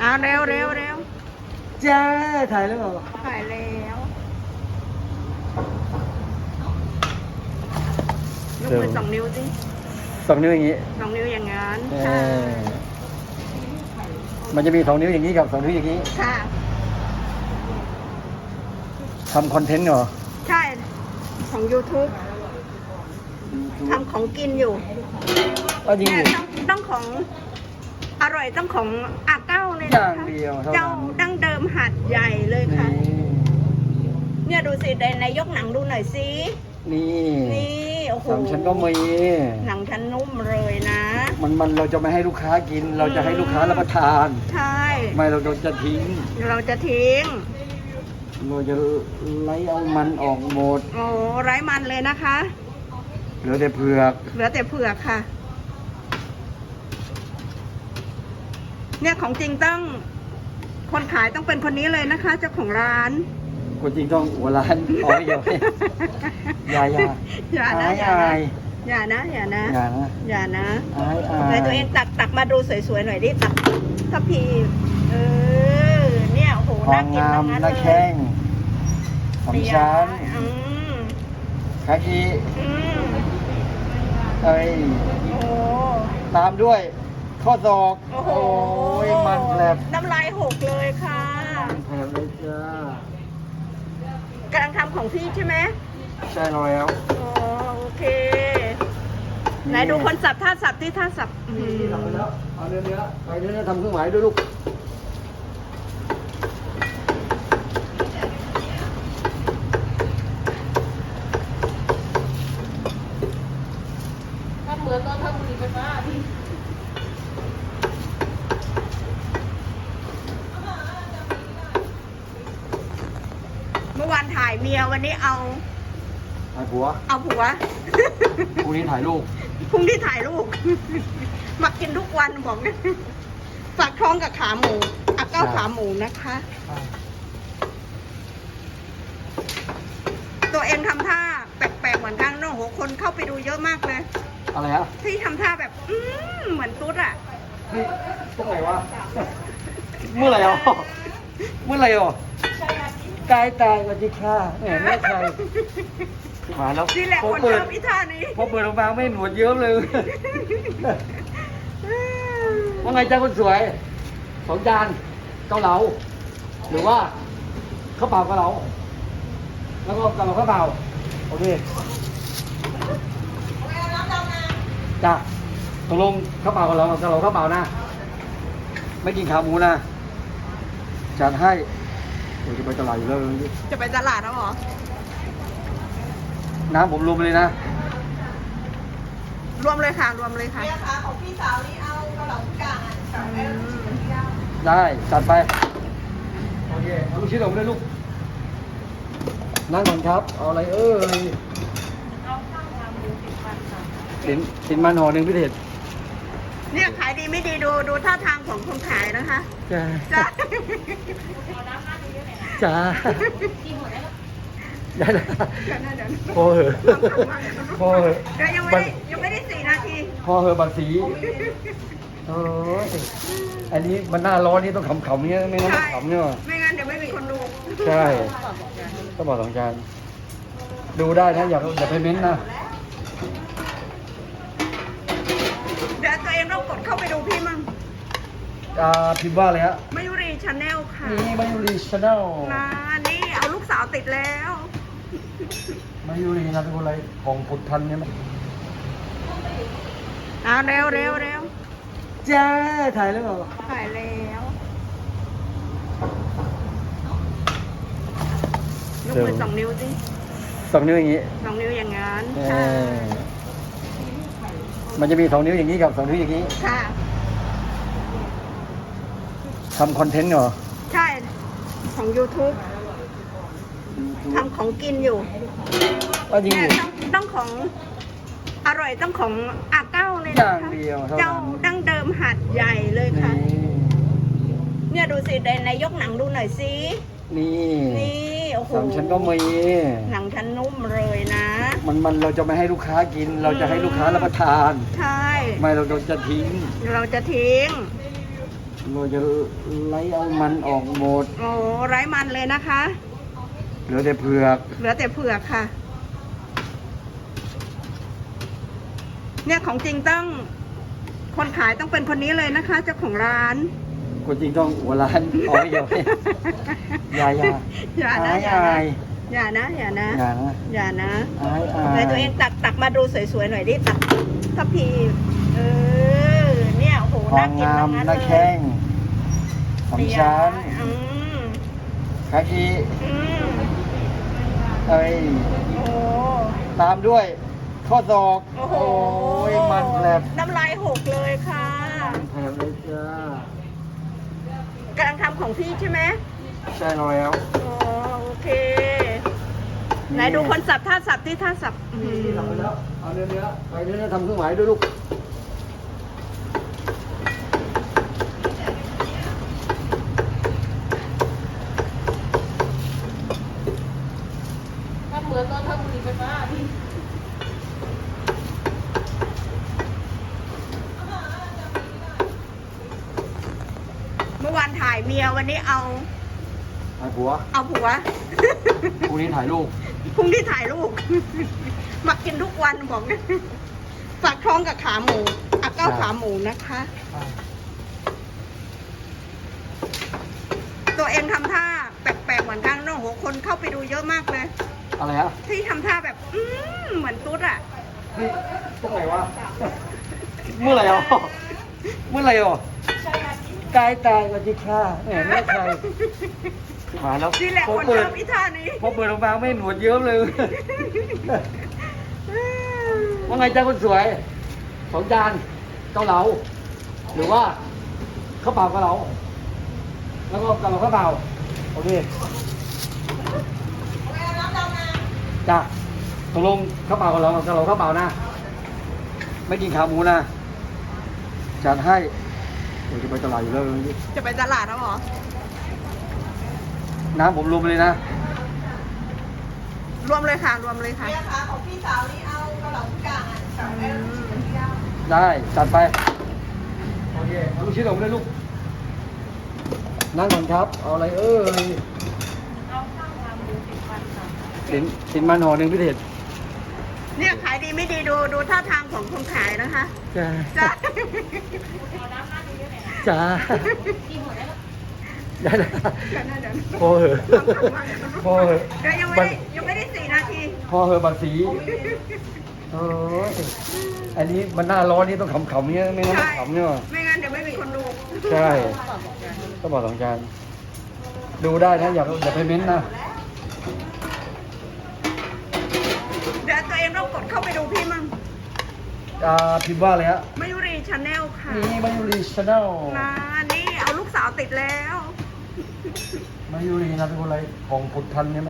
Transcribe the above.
เอาเร็วเร็วเร็วจ้าถ่ายแล้วเหรอถ่ายแล้วยกมือสองนิ้วสิสองนิ้วอย่างนี้สองนิ้วอย่างนั้นเอค่ะอมันจะมีสองนิ้วอย่างนี้กับสองนิ้วอย่างนี้ค่ะ ทำคอนเทนต์เหรอใช่ของ YouTube ทำของกินอยู่ก็จริงเนี่ยดิต้องต้องของอร่อยต้องของอาเก้าเลย อนะย่างคะเดียวเท่าเจ้านั้นดั้งเดิมหัดใหญ่เลยค่ะนี่เนี่ยดูสิในในยกหนังดูหน่อยสิ นี่ นี่ โอ้โหสามชั้นก็มี หนังชั้นนุ่มเลยนะ มันมันเราจะไม่ให้ลูกค้ากิน เราจะให้ลูกค้ารับประทาน ใช่ ไม่เราจะทิ้ง เราจะทิ้ง เราจะไล่เอามันออกหมด โอ้ไร้มันเลยนะคะ เหลือแต่เผือก เหลือแต่เผือกค่ะ เนี่ยของจริงต้อง คนขายต้องเป็นคนนี้เลยนะคะ เจ้าของร้าน คนจริงต้องหัวร้านอ๋ออย่าอย่าอย่าอย่านะอายอย่าอานะยอย่านะอย่านะอย่านะอย่านะอายอาไหนยตัวเองตักตักมาดูสวยๆหน่อยดิตักถ้าพีเออเนี่ยโอ้โหควาน่ามกินงามทั้งนั้นหน้าเลยแข้งสามชั้นอืมคากีอืมเอ้ยโอ้ตามด้วย ข้อศอก โอ้โหยมันแผลบน้ำลายหกเลยค่ะ แผลบเลยจ้ากำลังทำของพี่ใช่ไหมใช่แล้วอ๋อโอเค ไหนดูคนสับท่าสับที่ท่าสับอืนี่มทำไปแล้วเอาเนื้อเนื้อไปเนื้อเนื้อทำเครื่องหมายด้วยลูก เหมือนตอนทำบุหรี่ไฟฟ้าพี่เมื่อวานถ่ายเมียวันนี้เอาถ่ายผัวเอาผัว พรุ่งนี้ถ่ายลูกพรุ่งที่ถ่ายรูป มากินทุกวันบอกเลยฝากท้องกับขาหมูอะเก้าใช่ขาหมูนะคะ ตัวเองทำท่าแปลกๆเหมือนกันโอ้โหคนเข้าไปดูเยอะมากเลย อะไรฮะที่ทำท่าแบบ อืมเหมือนตุ๊ดอะ นี่ตรงไหนวะ เมื่อไหร่อะเมื่อไหร่อะ กายตายสวัสดีค่ะแหมแม่ใครมาแล้วนี่แหละพอคนเปิชดอบอีท่านี้พอเปิดออกมาไม่หนวดเยิ้มเลยว่าไงจ้าคนสวยสองจานเกาเหลาหรือว่าข้าวเปล่าเกาเหลาแล้วก็เกาเหลาข้าวเปล่าโอเคจ้ะตกลงข้าวเปล่าเกาเหลาเกาเหลาข้าวเปล่านะ ไม่กินขาหมูนะจัดให้ เดี๋ยวจะไปตลาดอยู่แล้วจะไปตลาดแล้วเหรอ น้ำผมรวมเลยนะ รวมเลยค่ะ รวมเลยค่ะค่ะของพี่สาวนี่เอาเกาเหลาทุกอย่างอะได้จัดไป โอเคเอาลูกชิ้นออกมาด้วยลูก นั่งก่อนครับ เอาอะไรเอ่ยเอาข้าวขาหมูสิบวันค่ะสินสินมันห่อหนึ่งพิเศษเนี่ยขายดีไม่ดีดูดูท่าทางของคนขายนะคะ จ้า จ้า จ้าได้แล้วพอเหอะพอเหอะก็ยังไม่บัได้ตรยังไม่ได้สี่นาทีพอเหอะบัตรสีโอ้ยอันนี้มันหน้าร้อนนี่ต้องขำๆเนี่ยไม่งั้นใช่ไม่ขำเนี่ยว่ะไม่งั้นเดี๋ยวไม่มีคนดูใช่ก็บอกสองจานดูได้นะอย่าอย่าไปเม้นต์นะเดี๋ยวตัวเองต้องกดเข้าไปดูพี่มั่งอ่าพิมพ์ว่าอะไรฮะมายุรี ชาแนลค่ะนี่มายูรีชาแนลนะนี่เอาลูกสาวติดแล้วมายูรีนะทุกคนอะไรของผุดทันเนี่ยมั้ยเอาเร็วเร็วเร็วจ้าถ่ายแล้วเหรอถ่ายแล้วยกมือสองนิ้วสิสองนิ้วอย่างนี้สองนิ้วอย่างนั้นเอค่ะอมันจะมีสองนิ้วอย่างนี้กับสองนิ้วอย่างนี้ค่ะ ทำคอนเทนต์เหรอใช่ของ YouTube ทำของกินอยู่ก็จริงเนี่ยดิต้องต้องของอร่อยต้องของอาเก้าเลยอนะย่างคะเดียวเท่านั้นเจ้าดั้งเดิมหัดใหญ่เลยค่ะนี่เนี่ยดูสิในในยกหนังดูหน่อยสินี่นี่โอ้โหสามชั้นก็มี หนังชั้นนุ่มเลยนะ มันมันเราจะไม่ให้ลูกค้ากิน เราจะให้ลูกค้ารับประทาน ใช่ ไม่เราจะทิ้ง เราจะทิ้ง เราจะไล่เอามันออกหมด โอ้ไร้มันเลยนะคะ เหลือแต่เผือก เหลือแต่เผือกค่ะ เนี่ยของจริงต้อง คนขายต้องเป็นคนนี้เลยนะคะ เจ้าของร้าน คนจริงต้องหัวร้านอ๋อเดี๋ยวอย่าอย่าอย่านะอายอย่าอานะยอย่านะอย่านะอย่านะอย่านะอายอาไหนยตัวเองตักตักมาดูสวยๆหน่อยดิตักทัพพีเออ เนี่ยโอ้โหควาน่ามกินงามทั้งนั้นหน้าเลยแข้งสามชั้นอืมคากิอืมเอ้ยโอ้ตามด้วย ข้อศอกโอ้โหยมันแผลบน้ำลายหกเลยค่ะแผลบเลยจ้ากำลังทำของพี่ใช่ไหมใช่แล้วอ๋อโอเค ไหนดูคนสับท่าสับที่ท่าสับอืม นี่ทำไปแล้วเอาเนื้อเนื้อไปเนื้อเนื้อทำเครื่องหมายด้วยลูก ถ้าเหมือนตอนทำบุหรี่ไฟฟ้าพี่ เมื่อวานถ่ายเมีย วันนี้เอา ถ่ายผัวเอาผัว พรุ่งนี้ถ่ายลูก พรุ่งนี้ถ่ายลูกมากินทุกวันบอกนะฝากท้องกับขาหมูอะเก้าครับขาหมูนะคะ ตัวเองทำท่าแปลกๆเหมือนกันโอ้โหคนเข้าไปดูเยอะมากเลย อะไรฮะที่ทำท่าแบบ อืมเหมือนตุ๊ดอะ เฮ้ยตรงไหนวะ เมื่อไหร่อะเมื่อไหร่อะ กายตายวันที่ค่าแหมไม่ใครมาแล้วนี่แหละพอคนเปิชดอบอีท่านี้พอเปิดออกมาไม่หนวดเยิ้มเลย ว่าไงจ้าคนสวยสองจานเกาเหลา หรือว่าข้าวเปล่าเกาเหลา แล้วก็เกาเหลาข้าวเปล่าโอเคจ้าตกลงข้าวเปล่าเกาเหลาเกาเหลาข้าวเปล่านะ ไม่กินขาหมูนะจัดให้ โอ้ยจะไปตลาดอยู่แล้วนี่จะไปตลาดแล้วเหรอ น้ำผมรวมเลยนะ รวมเลยค่ะ รวมเลยค่ะ เนี่ยค่ะของพี่สาวนี่เอากระเหล่าทุกอย่างอะได้จัดไป โอเคเอาลูกชิ้นออกมาเลยลูก นั่งก่อนครับ เอาอะไรเอ้ยเอาข้าวขาหมูสิบวันค่ะสินสินมันห่อหนึ่งพิเศษเนี่ยขายดีไม่ดีดูดูท่าทางของคนขายนะคะ จ้า จ้าเอาน้ำราดเยอะๆหน่อยนะ จ้ากินหมดแล้วได้แล้วเดี๋ยวนะเดี๋ยวนะพอเหอะพอเหอะเดี๋ยวยังไม่ได้ยังไม่ได้สี่นาที พอเหอะบัตรสีโอ้ยอันนี้มันหน้าร้อนนี่ต้องขำๆเนี่ยไม่งั้นไม่ขำเนี่ยว่ะไม่งั้นเดี๋ยวไม่มีคนดู ใช่ต้องบอกสองจานดูได้นะอย่าอย่าไปเม้นต์นะเดี๋ยวตัวเองต้องกดเข้าไปดูพี่มั่งอ่าพิมพ์ว่าอะไรฮะมายุรี ชาแนลค่ะ นี่มายุรีชาแนลนะนี่เอาลูกสาวติดแล้ว มายุรีนามสกุลอะไรของผุดทันเนี่ยไหม